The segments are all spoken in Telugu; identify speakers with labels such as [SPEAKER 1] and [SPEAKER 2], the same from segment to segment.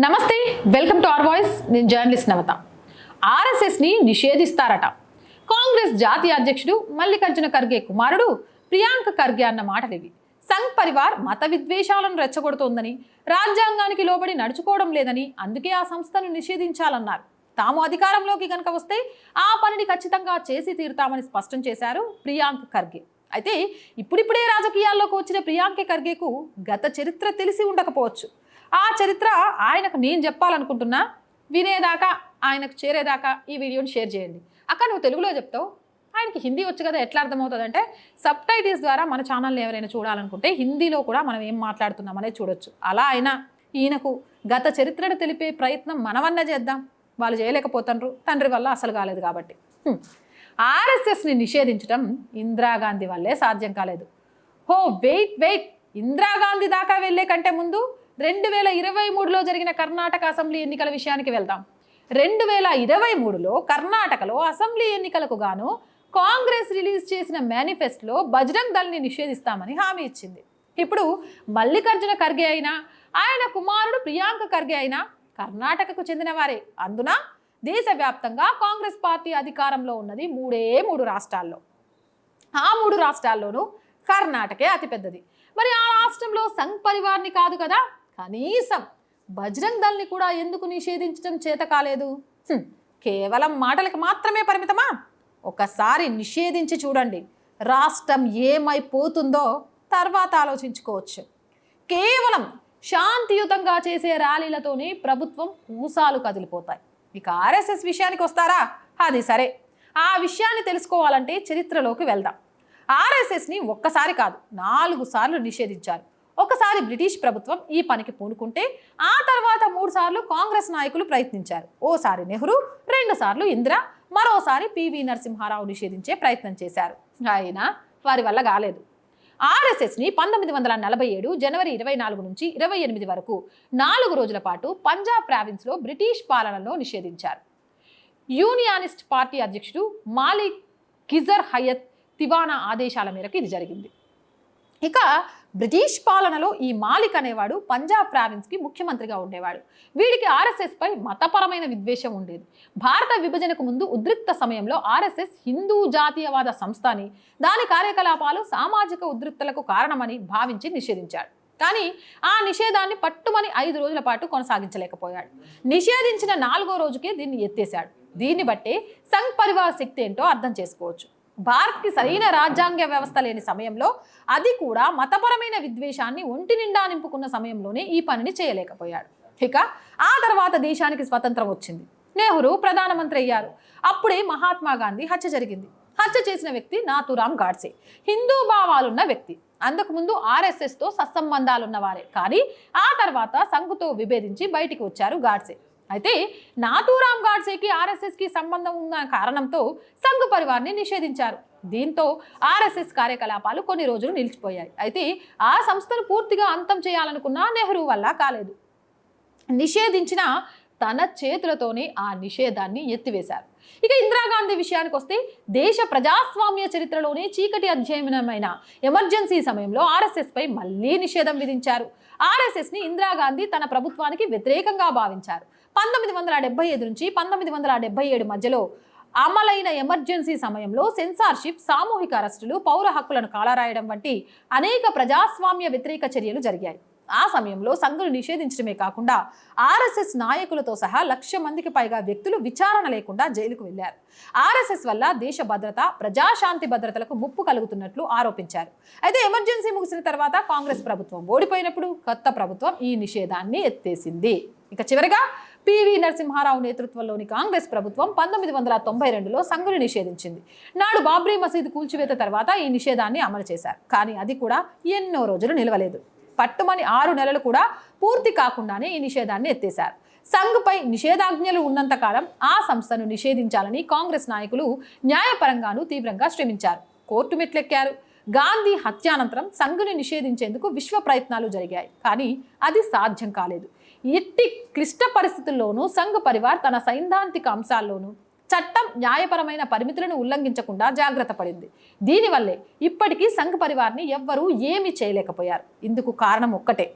[SPEAKER 1] నమస్తే వెల్కమ్ టు అవర్ వాయిస్. నేను జర్నలిస్ట్ నవత. ఆర్ఎస్ఎస్ని నిషేధిస్తారట. కాంగ్రెస్ జాతీయ అధ్యక్షుడు మల్లికార్జున ఖర్గే కుమారుడు ప్రియాంక ఖర్గే అన్న మాటలు ఇవి సంఘ్ పరివార్ మత విద్వేషాలను రెచ్చగొడుతోందని రాజ్యాంగానికి లోబడి నడుచుకోవడం లేదని అందుకే ఆ సంస్థను నిషేధించాలన్నారు. తాము అధికారంలోకి కనుక వస్తే ఆ పనిని ఖచ్చితంగా చేసి తీరుతామని స్పష్టం చేశారు ప్రియాంక్ ఖర్గే. అయితే ఇప్పుడిప్పుడే రాజకీయాల్లోకి వచ్చిన ప్రియాంక ఖర్గేకు గత చరిత్ర తెలిసి ఉండకపోవచ్చు. ఆ చరిత్ర ఆయనకు నేను చెప్పాలనుకుంటున్నా వినేదాకా ఆయనకు చేరేదాకా ఈ వీడియోని షేర్ చేయండి. అక్కడ నువ్వు తెలుగులో చెప్తావు. ఆయనకి హిందీ వచ్చు కదా ఎట్లా అర్థమవుతుంది అంటే సబ్ టైటిల్స్ ద్వారా మన ఛానల్ని ఎవరైనా చూడాలనుకుంటే హిందీలో కూడా మనం ఏం మాట్లాడుతున్నాం అనేది చూడొచ్చు. అలా అయినా ఈయనకు గత చరిత్రను తెలిపే ప్రయత్నం మనవన్న చేద్దాం. వాళ్ళు చేయలేకపోతున్నారు తండ్రి వల్ల అసలు కాలేదు కాబట్టి. ఆర్ఎస్ఎస్ని నిషేధించడం ఇందిరాగాంధీ వల్లే సాధ్యం కాలేదు. హో వెయిట్ వెయిట్! ఇందిరాగాంధీ దాకా వెళ్ళే కంటే ముందు రెండు వేల ఇరవై మూడులో జరిగిన కర్ణాటక అసెంబ్లీ ఎన్నికల విషయానికి వెళ్దాం. రెండు వేల ఇరవై మూడులో కర్ణాటకలో అసెంబ్లీ ఎన్నికలకు గాను కాంగ్రెస్ రిలీజ్ చేసిన మేనిఫెస్టోలో బజరంగ్ దళ్ని నిషేధిస్తామని హామీ ఇచ్చింది. ఇప్పుడు మల్లికార్జున ఖర్గే అయినా ఆయన కుమారుడు ప్రియాంక ఖర్గే అయినా కర్ణాటకకు చెందినవారే. అందున దేశవ్యాప్తంగా కాంగ్రెస్ పార్టీ అధికారంలో ఉన్నది మూడే మూడు రాష్ట్రాల్లో. ఆ మూడు రాష్ట్రాల్లోనూ కర్ణాటకే అతిపెద్దది. మరి ఆ రాష్ట్రంలో సంఘ్ పరివార్ని కాదు కదా కనీసం బజరంగ్ దళ్ని కూడా ఎందుకు నిషేధించడం చేత కాలేదు? కేవలం మాటలకు మాత్రమే పరిమితమా? ఒకసారి నిషేధించి చూడండి. రాష్ట్రం ఏమైపోతుందో తర్వాత ఆలోచించుకోవచ్చు. కేవలం శాంతియుతంగా చేసే ర్యాలీలతోనే ప్రభుత్వం కూసాలు కదిలిపోతాయి. ఇక ఆర్ఎస్ఎస్ విషయానికి వస్తారా? అది సరే. ఆ విషయాన్ని తెలుసుకోవాలంటే చరిత్రలోకి వెళ్దాం. ఆర్ఎస్ఎస్ని ఒక్కసారి కాదు నాలుగు సార్లు నిషేధించారు. ఒకసారి బ్రిటిష్ ప్రభుత్వం ఈ పనికి పూనుకుంటే ఆ తర్వాత మూడుసార్లు కాంగ్రెస్ నాయకులు ప్రయత్నించారు. ఓసారి నెహ్రూ రెండుసార్లు ఇందిరా మరోసారి పివి నరసింహారావు నిషేధించే ప్రయత్నం చేశారు. అయినా వారి వల్ల కాలేదు. ఆర్ఎస్ఎస్ని పంతొమ్మిది వందల నలభై ఏడు జనవరి ఇరవై నాలుగు నుంచి ఇరవై ఎనిమిది వరకు నాలుగు రోజుల పాటు పంజాబ్ ప్రావిన్స్లో బ్రిటిష్ పాలనలో నిషేధించారు. యూనియానిస్ట్ పార్టీ అధ్యక్షుడు మాలిక్ కిజర్ హయత్ తివానా ఆదేశాల మేరకు ఇది జరిగింది. ఇక బ్రిటిష్ పాలనలో ఈ మాలిక్ అనేవాడు పంజాబ్ ప్రావిన్స్కి ముఖ్యమంత్రిగా ఉండేవాడు. వీడికి ఆర్ఎస్ఎస్పై మతపరమైన విద్వేషం ఉండేది. భారత విభజనకు ముందు ఉద్రిక్త సమయంలో ఆర్ఎస్ఎస్ హిందూ జాతీయవాద సంస్థ అని దాని కార్యకలాపాలు సామాజిక ఉద్రిక్తలకు కారణమని భావించి నిషేధించాడు. కానీ ఆ నిషేధాన్ని పట్టుమని ఐదు రోజుల పాటు కొనసాగించలేకపోయాడు. నిషేధించిన నాలుగో రోజుకే దీన్ని ఎత్తేశాడు. దీన్ని బట్టే సంఘ్ పరివార శక్తి ఏంటో అర్థం చేసుకోవచ్చు. భారత్కి సరైన రాజ్యాంగ వ్యవస్థ లేని సమయంలో అది కూడా మతపరమైన విద్వేషాన్ని ఒంటి నిండా నింపుకున్న సమయంలోనే ఈ పనిని చేయలేకపోయాడు. ఇక ఆ తర్వాత దేశానికి స్వతంత్రం వచ్చింది. నెహ్రూ ప్రధానమంత్రి అయ్యారు. అప్పుడే మహాత్మా గాంధీ హత్య జరిగింది. హత్య చేసిన వ్యక్తి నాతురామ్ గాడ్సే. హిందూ భావాలున్న వ్యక్తి. అంతకుముందు ఆర్ఎస్ఎస్తో సత్సంబంధాలున్నవారే కానీ ఆ తర్వాత సంఘుతో విభేదించి బయటికి వచ్చారు గాడ్సే. అయితే నాటూరామ్ గాడ్సేకి ఆర్ఎస్ఎస్కి సంబంధం ఉన్న కారణంతో సంఘ్ పరివార్ని నిషేధించారు. దీంతో ఆర్ఎస్ఎస్ కార్యకలాపాలు కొన్ని రోజులు నిలిచిపోయాయి. అయితే ఆ సంస్థను పూర్తిగా అంతం చేయాలనుకున్న నెహ్రూ వల్ల కాలేదు. నిషేధించిన తన చేతులతోనే ఆ నిషేధాన్ని ఎత్తివేశారు. ఇక ఇందిరాగాంధీ విషయానికి వస్తే దేశ ప్రజాస్వామ్య చరిత్రలోనే చీకటి అధ్యయనమైన ఎమర్జెన్సీ సమయంలో ఆర్ఎస్ఎస్పై మళ్ళీ నిషేధం విధించారు. ఆర్ఎస్ఎస్ని ఇందిరాగాంధీ తన ప్రభుత్వానికి వ్యతిరేకంగా భావించారు. పంతొమ్మిది వందల డెబ్బై ఐదు నుంచి పంతొమ్మిది వందల డెబ్బై ఏడు మధ్యలో అమలైన ఎమర్జెన్సీ సమయంలో సెన్సార్షిప్ సామూహిక అరెస్టులు పౌర హక్కులను కాలరాయడం వంటి అనేక ప్రజాస్వామ్య వ్యతిరేక చర్యలు జరిగాయి. ఆ సమయంలో సంఘును నిషేధించడమే కాకుండా ఆర్ఎస్ఎస్ నాయకులతో సహా లక్ష మందికి పైగా వ్యక్తులు విచారణ లేకుండా జైలుకు వెళ్ళారు ఆర్ఎస్ఎస్ వల్ల దేశ భద్రత ప్రజాశాంతి భద్రతలకు ముప్పు కలుగుతున్నట్లు ఆరోపించారు. అయితే ఎమర్జెన్సీ ముగిసిన తర్వాత కాంగ్రెస్ ప్రభుత్వం ఓడిపోయినప్పుడు కొత్త ప్రభుత్వం ఈ నిషేధాన్ని ఎత్తేసింది. ఇక చివరిగా పివి నరసింహారావు నేతృత్వంలోని కాంగ్రెస్ ప్రభుత్వం పంతొమ్మిది వందల తొంభై రెండులో సంఘుని నిషేధించింది. నాడు బాబ్రీ మసీదు కూల్చివేత తర్వాత ఈ నిషేధాన్ని అమలు చేశారు. కానీ అది కూడా ఎన్నో రోజులు నిలవలేదు. పట్టుమని ఆరు నెలలు కూడా పూర్తి కాకుండానే ఈ నిషేధాన్ని ఎత్తేశారు. సంఘ్పై నిషేధాజ్ఞలు ఉన్నంతకాలం ఆ సంస్థను నిషేధించాలని కాంగ్రెస్ నాయకులు న్యాయపరంగానూ తీవ్రంగా శ్రమించారు. కోర్టు మెట్లెక్కారు. గాంధీ హత్యానంతరం సంఘుని నిషేధించేందుకు విశ్వ ప్రయత్నాలు జరిగాయి. కానీ అది సాధ్యం కాలేదు. ఎట్టి క్లిష్ట పరిస్థితుల్లోనూ సంఘ్ పరివార్ తన సైద్ధాంతిక అంశాల్లోనూ చట్టం న్యాయపరమైన పరిమితులను ఉల్లంఘించకుండా జాగ్రత్త పడింది. దీనివల్లే ఇప్పటికీ సంఘ్ పరివార్ని ఎవ్వరూ ఏమీ చేయలేకపోయారు. ఇందుకు కారణం ఒక్కటే.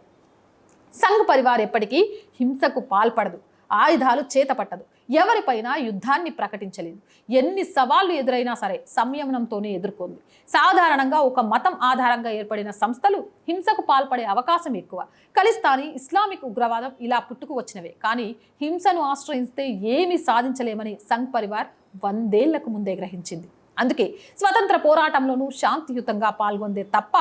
[SPEAKER 1] సంఘ్ పరివార్ ఎప్పటికీ హింసకు పాల్పడదు. ఆయుధాలు చేతపట్టదు. ఎవరిపైనా యుద్ధాన్ని ప్రకటించలేదు. ఎన్ని సవాళ్ళు ఎదురైనా సరే సంయమనంతోనే ఎదుర్కొంది. సాధారణంగా ఒక మతం ఆధారంగా ఏర్పడిన సంస్థలు హింసకు పాల్పడే అవకాశం ఎక్కువ. ఖలిస్తానీ ఇస్లామిక్ ఉగ్రవాదం ఇలా పుట్టుకు వచ్చినవే కానీ హింసను ఆశ్రయిస్తే ఏమీ సాధించలేమని సంఘ్ పరివార్ వందేళ్ళకు ముందే గ్రహించింది. అందుకే స్వతంత్ర పోరాటంలోనూ శాంతియుతంగా పాల్గొందే తప్ప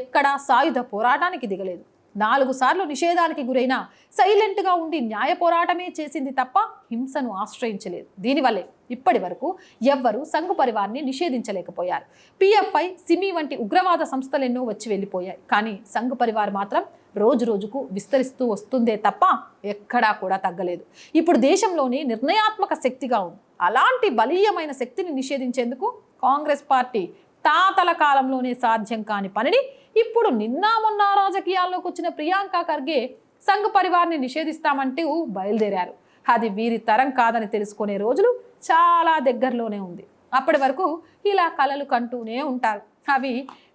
[SPEAKER 1] ఎక్కడా సాయుధ పోరాటానికి దిగలేదు. నాలుగు సార్లు నిషేధానికి గురైన సైలెంట్గా ఉండి న్యాయ పోరాటమే చేసింది తప్ప హింసను ఆశ్రయించలేదు. దీనివల్లే ఇప్పటి వరకు ఎవ్వరూ సంఘ పరివార్ని నిషేధించలేకపోయారు. పిఎఫ్ఐ సిమి వంటి ఉగ్రవాద సంస్థలెన్నో వచ్చి వెళ్ళిపోయాయి. కానీ సంఘ పరివార్ మాత్రం రోజు రోజుకు విస్తరిస్తూ వస్తుందే తప్ప ఎక్కడా కూడా తగ్గలేదు. ఇప్పుడు దేశంలోని నిర్ణయాత్మక శక్తిగా ఉంది. అలాంటి బలీయమైన శక్తిని నిషేధించేందుకు కాంగ్రెస్ పార్టీ తాతల కాలంలోనే సాధ్యం కాని పనిని ఇప్పుడు నిన్న మొన్న రాజకీయాల్లోకి వచ్చిన ప్రియాంక ఖర్గే సంఘ్ పరివార్ని నిషేధిస్తామంటూ బయలుదేరారు. అది వీరి తరం కాదని తెలుసుకునే రోజులు చాలా దగ్గరలోనే ఉంది. అప్పటి వరకు ఇలా కలలు కంటూనే ఉంటారు. అవి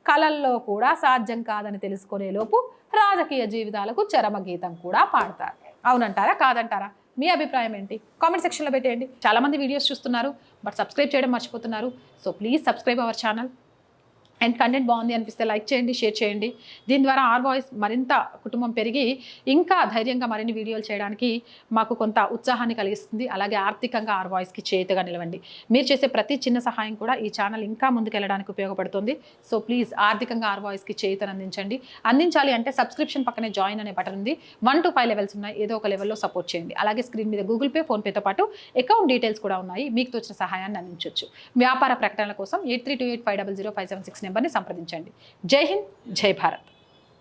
[SPEAKER 1] కలల్లో కూడా సాధ్యం కాదని తెలుసుకునేలోపు రాజకీయ జీవితాలకు చరమ గీతం కూడా పాడతారు. అవునంటారా? కాదంటారా? మీ అభిప్రాయం ఏంటి? కామెంట్ సెక్షన్లో పెట్టేయండి. చాలామంది వీడియోస్ చూస్తున్నారు బట్ సబ్స్క్రైబ్ చేయడం మర్చిపోతున్నారు. So please subscribe our channel. And content బాగుంది అనిపిస్తే లైక్ చేయండి షేర్ చేయండి. దీని ద్వారా ఆర్ వాయిస్ మరింత కుటుంబం పెరిగి ఇంకా ధైర్యంగా మరిన్ని వీడియోలు చేయడానికి మాకు కొంత ఉత్సాహాన్ని కలిగిస్తుంది. అలాగే ఆర్థికంగా ఆర్ వాయిస్కి చేతగా నిలవండి. మీరు చేసే ప్రతి చిన్న సహాయం కూడా ఈ ఛానల్ ఇంకా ముందుకెళ్ళడానికి ఉపయోగపడుతుంది. సో ప్లీజ్ ఆర్థికంగా ఆర్ వాయిస్కి చేతను అందించండి. అందించాలి అంటే సబ్స్క్రిప్షన్ పక్కనే జాయిన్ అనే బటన్ ఉంది. వన్ టు ఫైవ్ లెవెల్స్ ఉన్నాయి. ఏదో ఒక లెవెల్లో సపోర్ట్ చేయండి. అలాగే స్క్రీన్ మీద గూగుల్ పే ఫోన్పేతో పాటు అకౌంట్ డీటెయిల్స్ కూడా ఉన్నాయి. మీకు తోచిన సహాయాన్ని అందించవచ్చు వ్యాపార ప్రకటనల కోసం eight three two eight five double zero five seven six నెంబర్ని సంప్రదించండి. జై హింద్ జై భారత్.